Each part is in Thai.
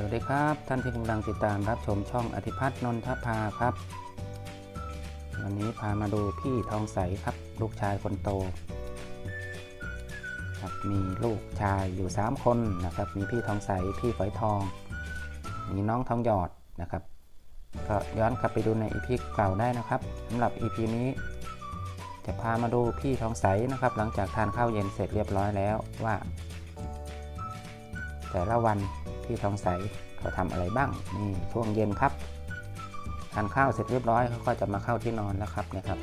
สวัสดีครับ ท่านที่กำลังติดตามรับชมช่องอธิพัฒน์นนทภาครับ วันนี้พามาดูพี่ทองใสครับ ลูกชายคนโตครับมีลูกชายอยู่ 3 คนนะครับ มีพี่ทองใสพี่ฝอยทอง มีน้องทองหยอดนะครับ ก็ย้อนกลับไปดูในอีพีเก่าได้นะครับสำหรับอีพีนี้ จะพามาดูพี่ทองใสนะครับ หลังจากทานข้าวเย็นเสร็จเรียบร้อยแล้วว่า แต่ละวัน พี่ทองใสเขาทำอะไรบ้างนี่ช่วงเย็นครับทานข้าวเสร็จเรียบร้อยเขาก็จะมาเข้าที่นอนแล้วครับเนี่ยครับ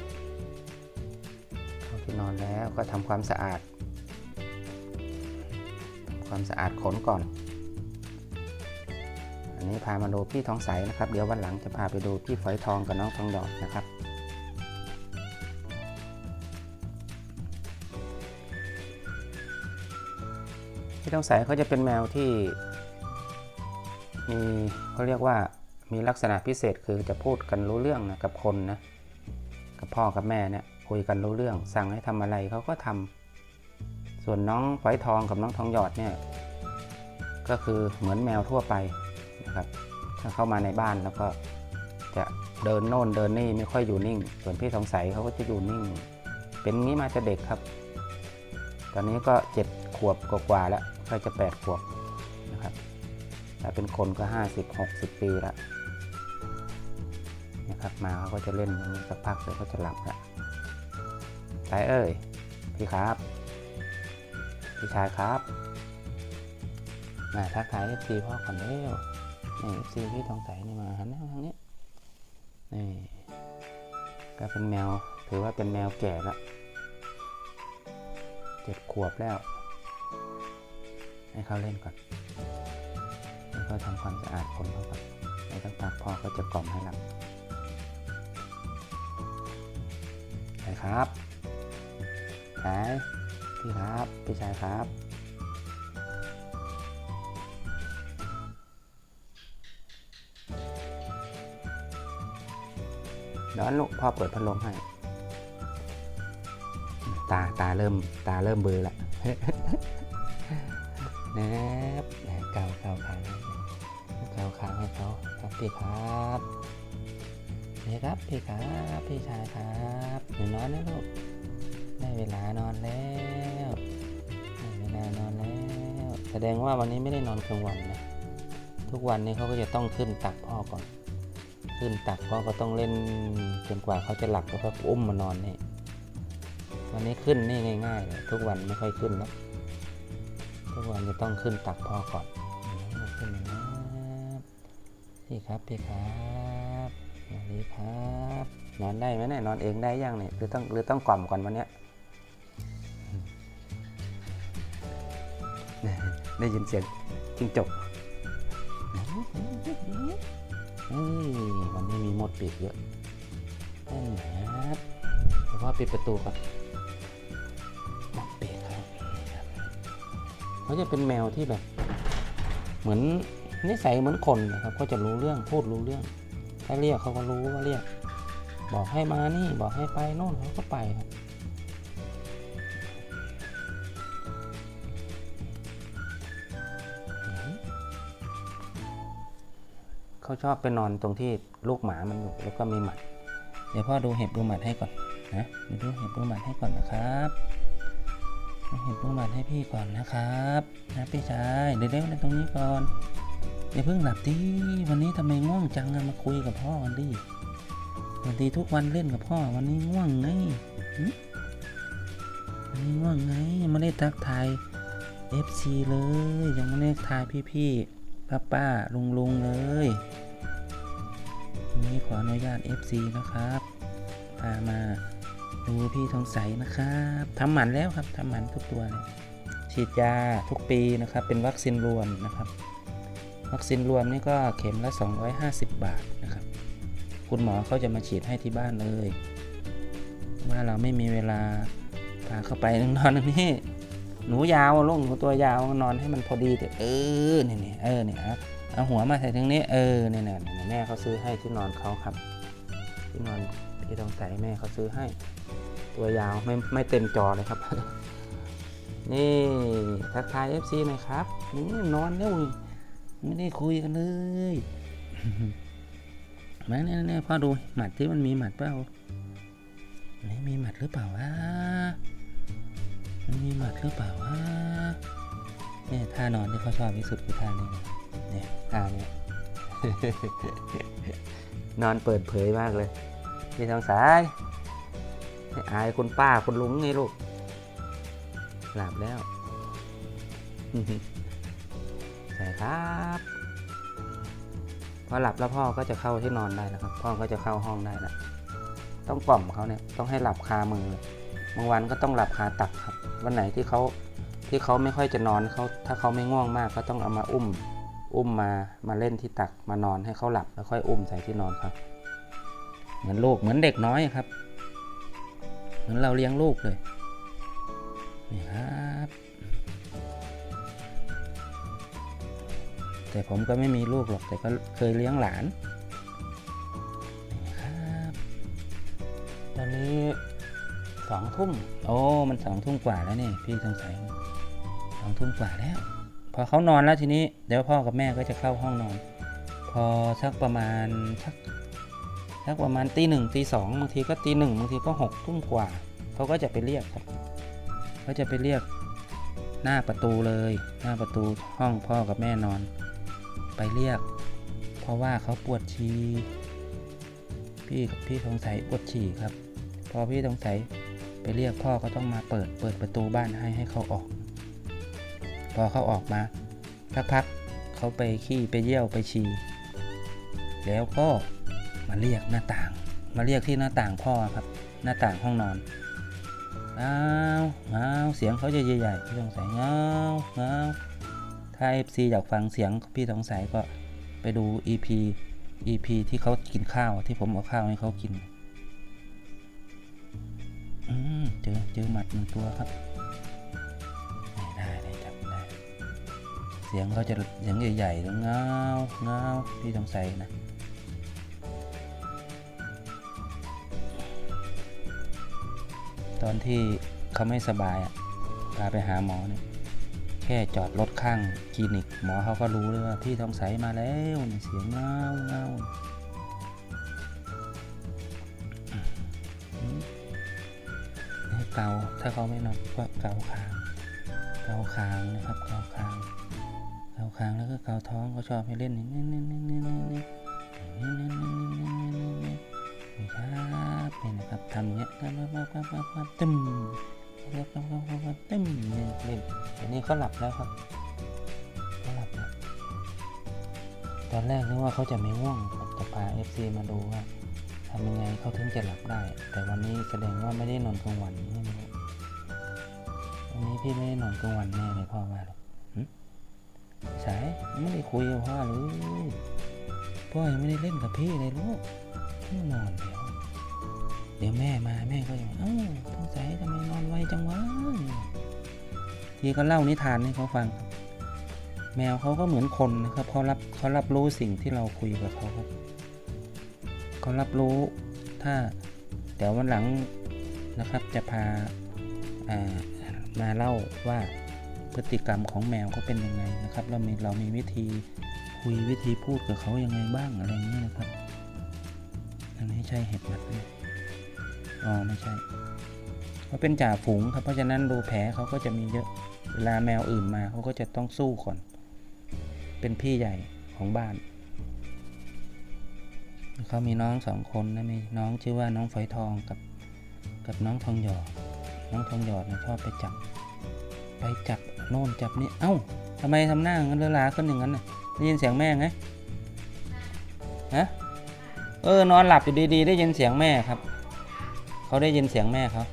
เข้าที่นอนแล้วก็ทำความสะอาดทำความสะอาดขนก่อน อันนี้พามาดูพี่ทองใสนะครับ เดี๋ยววันหลังจะพาไปดูพี่ฝอยทองกับน้องทองหยอดนะครับพี่ทองใสเขาจะเป็นแมวที่ มีเขาเรียกว่ามีลักษณะพิเศษคือจะพูดกันรู้เรื่องนะกับคนนะกับพ่อกับแม่เนี่ยคุยกันรู้เรื่อง สั่งให้ทำอะไรเขาก็ทำส่วนน้องฝอยทองกับน้องทองหยอดเนี่ยก็คือเหมือนแมวทั่วไปนะครับถ้าเข้ามาในบ้านแล้วก็จะเดินโน่นเดินนี่ไม่ค่อยอยู่นิ่ง ส่วนพี่ทองใสเขาก็จะอยู่นิ่ง เป็นงี้มาแต่เด็กครับ ตอนนี้ก็เจ็ดขวบกว่าๆแล้วใกล้จะแปดขวบนะครับ ถ้าเป็นคนก็ 50 60 ปีละนะครับมาเขาก็จะเล่นสักพักแล้วก็จะหลับละสายเอ้ยพี่ครับ พี่ชายครับมาทักทายเอฟซีพ่อก่อนเร็วนี่เอฟซีพี่ทองใสนี่มาหันหน้าทางนี้นี่ก็เป็นแมวถือว่าเป็นแมวแก่ล้วเจ็ดขวบแล้ว ให้เขาเล่นก่อน ก็ทำความสะอาดคนเขาก่อนแล้วสักพักพ่อก็จะกล่อมให้หลับไปครับไปพี่ครับ พี่ชายครับ เดี๋ยวลูกพ่อเปิดพัดลมให้ ตาตาเริ่มตาเริ่มเบลอละแนบแหนบเก่าเกาขางเกา ขางให้เขาครับพี่ครับนี่ครับพี่ครับพี่ชายครับหนูนอนนะลูกได้เวลานอนแล้วได้เวลานอนแล้ว แสดงว่าวันนี้ไม่ได้นอนกลางวันนะทุกวันนี้เขาก็จะต้องขึ้นตักพ่อก่อน ขึ้นตักพ่อก็ต้องเล่นจนกว่าเขาจะหลับแล้วก็อุ้มมานอนนี่วันนี้ขึ้นนี่ง่ายๆเลยทุกวันไม่ค่อยขึ้นแล้วทุกวันจะต้องขึ้นตักพ่อก่อน พี่ครับพี่ครับสวัสดีครับ นอนได้ไหมเนี่ยนอนเองได้ยังเนี่ยหรือต้องหรือต้องกล่อมก่อนวันเนี้ยได้ยินเสียงจิ้งจกเฮ้ยวันนี้มีมดปีกเยอะนั่นนะครับเดี๋ยวพ่อปิดประตูก่อนมดปีกครับเขาจะเป็นแมวที่แบบ เหมือน นิสัยเหมือนคนนะครับ ก็จะรู้เรื่องพูดรู้เรื่อง ถ้าเรียกเขาก็รู้ว่าเรียก บอกให้มานี่บอกให้ไปโน่นเขาก็ไปครับเขาชอบไปนอนตรงที่ลูกหมามันอยู่แล้วก็มีหมัด เดี๋ยวพ่อดูเห็บดูหมัดให้ก่อนนะเดี๋ยวดูเห็บดูหมัดให้ก่อนนะครับเห็นประวัติให้พี่ก่อนนะครับนะพี่ชายเดี๋ยวเดี๋ยวในตรงนี้ก่อน อย่าเพิ่งหลับดิวันนี้ทำไมง่วงจังมาคุยกับพ่อกันดิวันดีทุกวันเล่นกับพ่อวันนี้ง่วงไงวันนี้ง่วงไงยังไม่ได้ทักทาย FC เลยยังไม่ได้ทายพี่ๆป้าป้าลุงลุงๆเลยวันนี้ขออนุญาต FC นะครับพามาดูพี่ทองใสนะครับทำหมันแล้วครับทำหมันทุกตัวเลยฉีดยาทุกปีนะครับ เป็นวัคซีนรวมนะครับ วัคซีนรวมนี่ก็เข็มละ 250 บาทนะครับ คุณหมอเขาจะมาฉีดให้ที่บ้านเลย ว่าเราไม่มีเวลาพาเข้าไปนอนตรงนี้ หนูยาวลงหนูตัวยาวนอนให้มันพอดีเถอะเออเนี่ยเนี่ยเออเนี่ยเอาเอาหัวมาใส่ตรงนี้เออเนี่ยเนี่ยเนี่ยแม่เขาซื้อให้ที่นอนเขาครับ ที่นอนพี่ทองใส่แม่เขาซื้อให้ ตัวยาวไม่ไม่เต็มจอเลยครับ นี่ทักทาย FC หน่อยครับนี่นอนแล้ว ไม่ได้คุยกันเลยมาเนี่ยเนี่ยพ่อดูหมัดที่มันมีหมัดเปล่าไม่มีหมัดหรือเปล่าวะมันมีหมัดหรือเปล่าวะเนี่ยท่านอนที่เขาชอบที่สุดคือท่านี้นะเนี่ยท่าเนี้ยนอนเปิดเผยมากเลยพี่ทางสายให้อายคุณป้าคุณลุงไงลูกหลับแล้ว ครับพอหลับแล้วพ่อก็จะเข้าที่นอนได้แล้วครับ พ่อก็จะเข้าห้องได้ล้วต้องกล่อมเขาเนี่ยต้องให้หลับคามือบางวันก็ต้องหลับคาตักครับ วันไหนที่เขาที่เขาไม่ค่อยจะนอนเขาถ้าเขาไม่ง่วงมากก็ต้องเอามาอุ้ม อุ้มมามาเล่นที่ตักมานอนให้เขาหลับแล้วค่อยอุ้มใส่ที่นอนครับ เหมือนลูกเหมือนเด็กน้อยครับ เหมือนเราเลี้ยงลูกเลยนี่ครับ แต่ผมก็ไม่มีลูกหรอกแต่ก็เคยเลี้ยงหลานครับตอนนี้สองทุ่มโอ้มันสองทุ่มกว่าแล้วนี่พี่สงสัยสองทุ่มกว่าแล้ว พอเขานอนแล้วทีนี้เดี๋ยวพ่อกับแม่ก็จะเข้าห้องนอน พอสักประมาณสักสักประมาณตีหนึ่งตีสองบางทีก็ตีหนึ่งบางทีก็หกทุ่มกว่าเขาก็จะไปเรียกครับเขาจะไปเรียกหน้าประตูเลย หน้าประตูห้องพ่อกับแม่นอน ไปเรียก เพราะว่าเขาปวดฉี่พี่พี่สงสัยปวดฉี่ครับ พอพี่สงสัยไปเรียกพ่อก็ต้องมาเปิดเปิดประตูบ้านให้ให้เขาออก พอเขาออกมาสักพักเขาไปขี้ไปเยี่ยวไปฉี่แล้วก็มาเรียกหน้าต่าง มาเรียกที่หน้าต่างพ่อครับ หน้าต่างห้องนอนอ้าวอ้าวเสียงเขาจะใหญ่ๆพี่สงสัยเงาเงา ถ้า FC อยากฟังเสียงพี่สงสัยก็ไปดู EP EP ที่เขากินข้าวที่ผมเอาข้าวให้เขากิน อืมเจอเจอหมัดหนึ่งตัวครับไม่ได้เลยจับไม่ได้ เสียงเขาจะเสียงใหญ่ๆแล้วเงาเงาพี่สงสัยนะตอนที่เขาไม่สบายอะพาไปหาหมอเนี่ย แค่จอดรถข้างคลินิก หมอเขาก็รู้เลยว่าพี่ทองใสมาแล้วเสียงเงาเงาให้เกาถ้าเขาไม่นอนก็เกาคาง เกาคางนะครับเกาคาง เกาคางแล้วก็เกาท้องเขาชอบให้เล่นนี่นี่นี่นี่นี่นี่นี่นี่นี่นี่นี่นี่นี่ครับนี่นะครับทำอย่างเงี้ยปั๊บปั๊บปั๊บปั๊บปั๊บตึม ปั๊บปั๊บปั๊บปั๊บปั๊บตึ้มเนี่ยเล่นอันนี้เขาหลับแล้วครับเขาหลับแล้วตอนแรกนึกว่าเขาจะไม่ง่วงครับจะพา FC มาดูว่าทำยังไงเขาถึงจะหลับได้ แต่วันนี้แสดงว่าไม่ได้นอนกลางวันใช่ไหมครับวันนี้พี่ไม่ได้นอนกลางวันแน่เลยพ่อว่าเลยสายไม่ได้คุยกับพ่อเลยพ่อยังไม่ได้เล่นกับพี่เลยลูกพี่นอนเดี๋ยว เดี๋ยวแม่มาแม่ก็จะเอ้าสงสัยทำไมนอนไวจังวะทีก็เล่านิทานให้เขาฟัง แมวเขาก็เหมือนคนนะครับเขารับเขารับรู้สิ่งที่เราคุยกับเขาครับเขารับรู้ถ้าแต่วันหลังนะครับจะพาอ่ามาเล่าว่าพฤติกรรมของแมวเขาเป็นยังไงนะครับ เรามีเรามีวิธีคุยวิธีพูดกับเขายังไงบ้างอะไรอย่างนี้นะครับอันนี้ใช่เห็บหมัดไหม อ๋อไม่ใช่เขาเป็นจ่าฝูงครับเพราะฉะนั้นรูแผลเขาก็จะมีเยอะเวลาแมวอื่นมาเขาก็จะต้องสู้ก่อน เป็นพี่ใหญ่ของบ้านเขามีน้องสองคนนะมีน้องชื่อว่าน้องฝอยทองกับกับน้องทองหยอดน้องทองหยอดนะชอบไปจับ ไปจับโน่นจับนี่เอ้าทำไมทำหน้างั้นเลือลาขึ้นอย่างนั้นน่ะได้ยินเสียงแม่ไงฮะเออนอนหลับอยู่ดีๆ ได้ยินเสียงแม่ครับ เขาได้ยินเสียงแม่เขา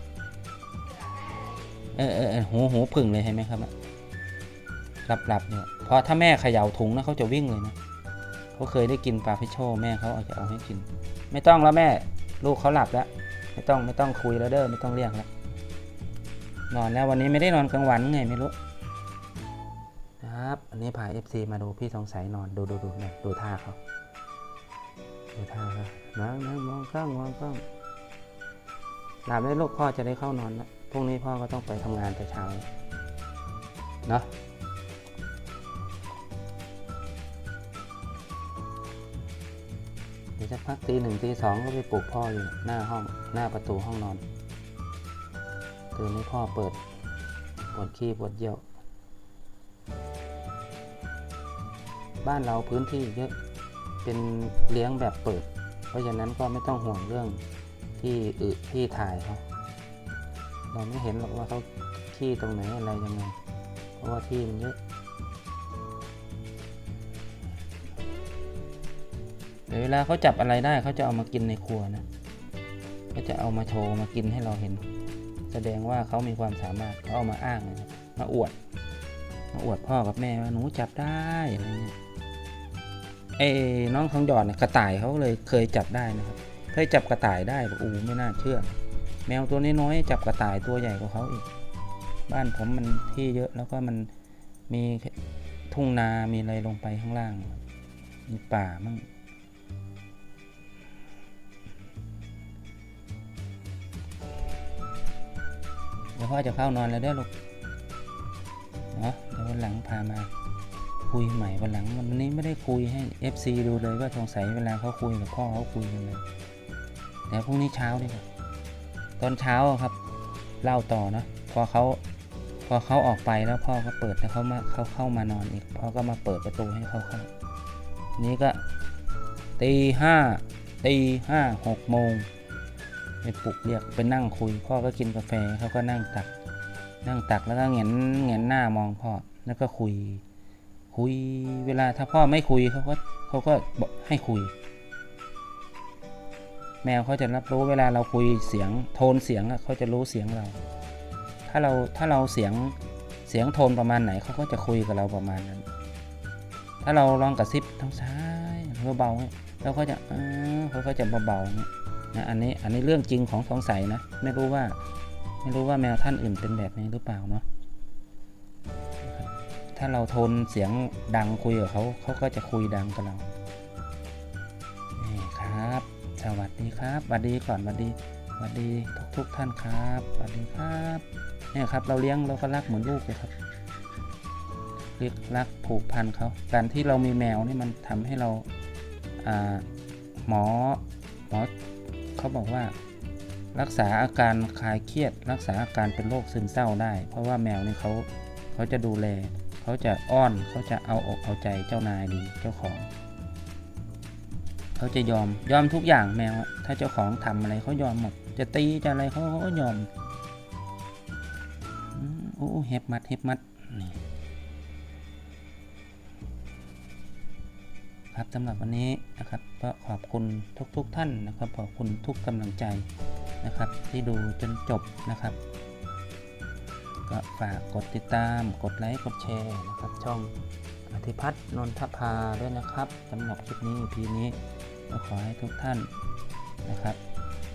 เออเออหูหูผึ่งเลยเห็นไหมครับหลับหลับเนี่ยเพราะถ้าแม่เขย่าถุงนะเขาจะวิ่งเลยนะเขาเคยได้กินปลาพิโชแม่เขาเอาจะเอาให้กิน ไม่ต้องแล้วแม่ ลูกเขาหลับแล้ว ไม่ต้องไม่ต้องคุยแล้วเด้อไม่ต้องเรียกแล้วนอนแล้ววันนี้ไม่ได้นอนกลางวันไงไม่รู้ครับอันนี้พา FC มาดูพี่สงสัยนอนดูดูดูเนี่ยดูท่าเขาดูท่าเขานั่งนั่งมองกล้องมองกล้อง หลับได้ลูกพ่อจะได้เข้านอนแล้วพรุ่งนี้พ่อก็ต้องไปทำงานแต่เช้าเนาะเดี๋ยวจะพักตีหนึ่งตีสองก็ไปปลุกพ่ออยู่หน้าห้องหน้าประตูห้องนอนตื่นให้พ่อเปิดปวดขี้ปวดเยี่ยว บ้านเราพื้นที่เยอะเป็นเลี้ยงแบบเปิด เพราะฉะนั้นก็ไม่ต้องห่วงเรื่อง ที่อึที่ถ่ายเขาเราไม่เห็นหรอกว่าเขาขี้ตรงไหนอะไรยังไง เพราะว่าที่มันเยอะเวเวลาเขาจับอะไรได้เขาจะเอามากินในครัวนะเขาจะเอามาโชว์มากินให้เราเห็น แสดงว่าเขามีความสามารถเขาเอามาอ้างนะครับมาอวด มาอวดพ่อกับแม่ว่าหนูจับได้อะไรเงี้ยเอ้น้องทองหยอดเนี่ยกระต่ายเขาเลยเคยจับได้นะครับ เคยจับกระต่ายได้บอกอู้ไม่น่าเชื่อ แมวตัวน้อยๆจับกระต่ายตัวใหญ่กว่าเขาอีก บ้านผมมันที่เยอะแล้วก็มันมีทุ่งนา มีอะไรลงไปข้างล่าง มีป่ามั่งเดี๋ยวพ่อจะเข้านอนแล้วเด้อลูกเนาะเดี๋ยววันหลังพามาคุยใหม่วันหลังวันนี้ไม่ได้คุยให้ FC ดูเลยว่าสงสัยเวลาเขาคุยกับพ่อเขาคุยยังไง ดี๋ยวพรุ่งนี้เช้าดีกว่าตอนเช้าครับเล่าต่อนะพอเขาพอเขาออกไปแล้วพ่อก็เปิดแล้วเขามาเขาเข้ามานอนอีกพ่อก็มาเปิดประตูให้เขาเข้านี้ก็ตีห้าตีห้าหกโมงไปปลุกเรียกไปนั่งคุย พ่อก็กินกาแฟเขาก็นั่งตัก นั่งตักแล้วก็เงนเงนหน้ามองพ่อแล้วก็คุย คุยเวลาถ้าพ่อไม่คุยเขาก็เขาก็ให้คุย แมวเขาจะรับรู้เวลาเราคุยเสียงโทนเสียงเขาจะรู้เสียงเรา ถ้าเราถ้าเราเสียงเสียงโทนประมาณไหนเขาก็จะคุยกับเราประมาณนั้น ถ้าเราลองกระซิบทางซ้ายเบาๆเนี่ยแล้วเขาจะเออเขาก็จะเบาๆเนี่ยนะอันนี้อันนี้เรื่องจริงของสงสัยนะไม่รู้ว่าไม่รู้ว่าแมวท่านอื่นเป็นแบบนี้หรือเปล่าเนาะถ้าเราโทนเสียงดังคุยกับเขาเขาก็จะคุยดังกับเรา สวัสดีครับสวัสดีก่อนสวัสดีสวัสดีทุกทุกท่านครับสวัสดีครับเนี่ยครับเราเลี้ยงเราก็รักเหมือนลูกเลยครับเรียกรักผูกพันเขาการที่เรามีแมวนี่มันทำให้เราอ่าหมอหมอเขาบอกว่ารักษาอาการคลายเครียด รักษาอาการเป็นโรคซึมเศร้าได้ เพราะว่าแมวนี่เขาเขาจะดูแล เขาจะอ้อนเขาจะเอาอกเอาใจเจ้านายดีเจ้าของ เขาจะยอมยอมทุกอย่างแมว ถ้าเจ้าของทำอะไรเขายอมหมด จะตีจะอะไรเขาเขาก็ยอมโอ้เห็บมัดเห็บมัดนี่ครับสำหรับวันนี้นะครับก็ขอบคุณทุกๆทท่านนะครับ ขอบคุณทุกกำลังใจนะครับ ที่ดูจนจบนะครับ ก็ฝากกดติดตามกดไลค์กดแชร์นะครับ ช่องอธิพัฒน์นนทภาด้วยนะครับสำหรับคลิปนี้พีนี้ ก็ขอให้ทุกท่านนะครับ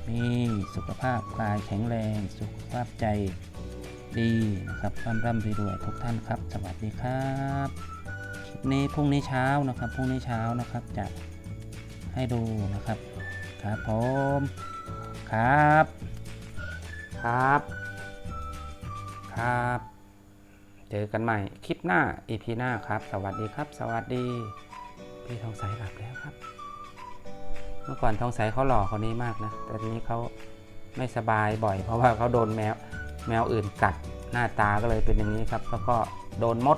มีสุขภาพกายแข็งแรง สุขภาพใจดีนะครับร่ำร่ำรวยๆทุกท่านครับ สวัสดีครับคลิปนี้พรุ่งนี้เช้านะครับพรุ่งนี้เช้านะครับจะให้ดูนะครับครับผมครับ ครับ ครับ เจอกันใหม่คลิปหน้า EP หน้าครับ สวัสดีครับ สวัสดี พี่ทองใสหลับแล้วครับ เมื่อก่อนทองใสเขาหล่อคนนี้มากนะ แต่ทีนี้เขาไม่สบายบ่อย เพราะว่าเขาโดนแมวแมวอื่นกัดหน้าตาก็เลยเป็นอย่างนี้ครับ แล้วก็โดนมด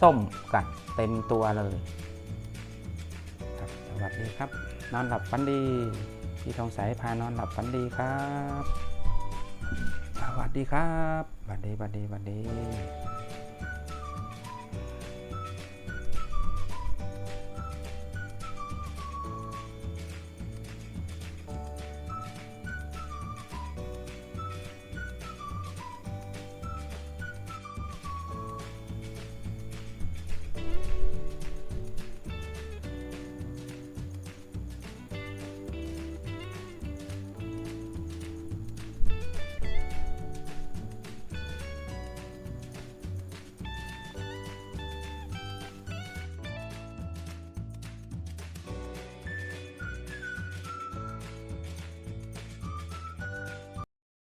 ส้มกัดเต็มตัวเลยครับสวัสดีครับ นอนหลับฝันดี พี่ทองใสพานอนหลับฝันดีครับ สวัสดีครับสวัสดีสวัสดีสวัสดี